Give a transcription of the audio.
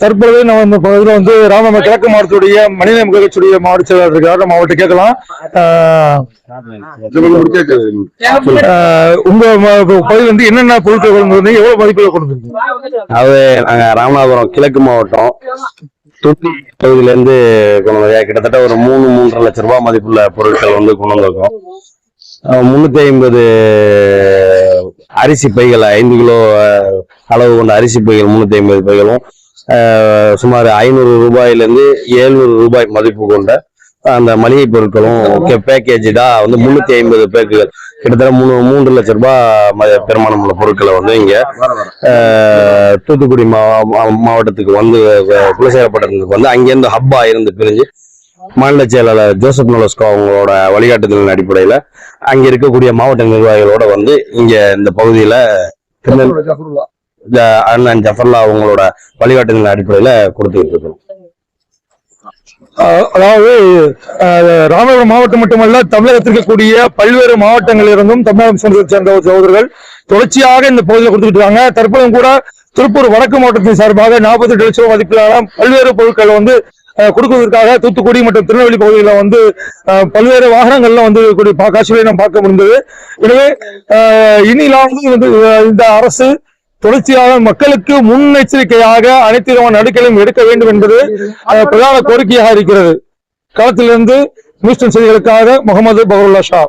தற்பொழுது நம்ம இந்த பகுதியில் வந்து ராமநாதபுரம் கிழக்கு மாவட்டத்துடைய மனித கட்சியுடைய மாவட்ட செயலாளர் இருக்கார். நம்ம அவர்கிட்ட கேட்கலாம். உங்க பகுதியில் வந்து என்னென்ன பொருட்கள் கொண்டு வந்தீங்க? எவ்வளவு மதிப்புல கொண்டு வந்தீங்க? அது நாங்க ராமநாதபுரம் கிழக்கு மாவட்டம். தூத்துக்குடி பகுதியில இருந்து கொண்டு வந்தோம். கிட்டத்தட்ட ஒரு மூணு மூன்றரை லட்ச ரூபாய் மதிப்புள்ள பொருட்கள் வந்து கொண்டு வந்திருக்கோம். முன்னூத்தி ஐம்பது அரிசி பைகள் ஐந்து கிலோ அளவு கொண்ட அரிசி பைகள் முன்னூத்தி ஐம்பது பைகளும் சுமார் ஐநூறு ரூபாயிலேருந்து எழுநூறு ரூபாய் மதிப்பு கொண்ட அந்த மளிகை பொருட்களும் பேக்கேஜா வந்து முன்னூத்தி ஐம்பது பேக்குகள். கிட்டத்தட்ட மூணு மூன்று லட்ச ரூபாய் ம- பெருமானம் உள்ள பொருட்களை வந்து இங்க தூத்துக்குடி மாவ- மா- மாவட்டத்துக்கு வந்து அஹ், வந்து அங்கேருந்து ஹப்பா இருந்து பிரிஞ்சு மாநில செயலாளர் ஜோசப் நோலஸ்கோ அவங்களோட வழிகாட்டுதலின் அடிப்படையில அங்க இருக்கக்கூடிய மாவட்ட நிர்வாகிகளோட வந்து இங்க இந்த பகுதியில அண்ணன் ஜஃபர்லா அவங்களோட வழிகாட்டுதலின் அடிப்படையில கொடுத்துக்கிட்டு இருக்கோம் ஆஹ் அதாவது ராமநாதபுரம் மாவட்டம் மட்டுமல்ல தமிழகத்தில் இருக்கக்கூடிய பல்வேறு மாவட்டங்களில் இருந்தும் தமிழகம் சேர்ந்த சேர்ந்த சகோதரர்கள் தொடர்ச்சியாக இந்த பகுதியில் கொடுத்துட்டு இருக்காங்க. தற்போதும் கூட திருப்பூர் வடக்கு மாவட்டத்தின் சார்பாக நாற்பத்தி எட்டு லட்சம் மதிப்பிலான பல்வேறு பொருட்கள் வந்து கொடுக்குவதற்காக தூத்துக்குடி மற்றும் திருநெல்வேலி பகுதிகளில் வந்து பல்வேறு வாகனங்கள்ல வந்து கூடிய பா- காட்சிகளை நாம் பார்க்க முடிந்தது. எனவே ஆஹ் இனிலாவது வந்து இந்த அரசு தொடர்ச்சியாக மக்களுக்கு முன்னெச்சரிக்கையாக அனைத்து விதமான நடவடிக்கைகளையும் எடுக்க வேண்டும் என்பது பிரதான கோரிக்கையாக இருக்கிறது. களத்திலிருந்து நியூஸ்டன் செய்திகளுக்காக முகமது பஹருல்லா ஷா.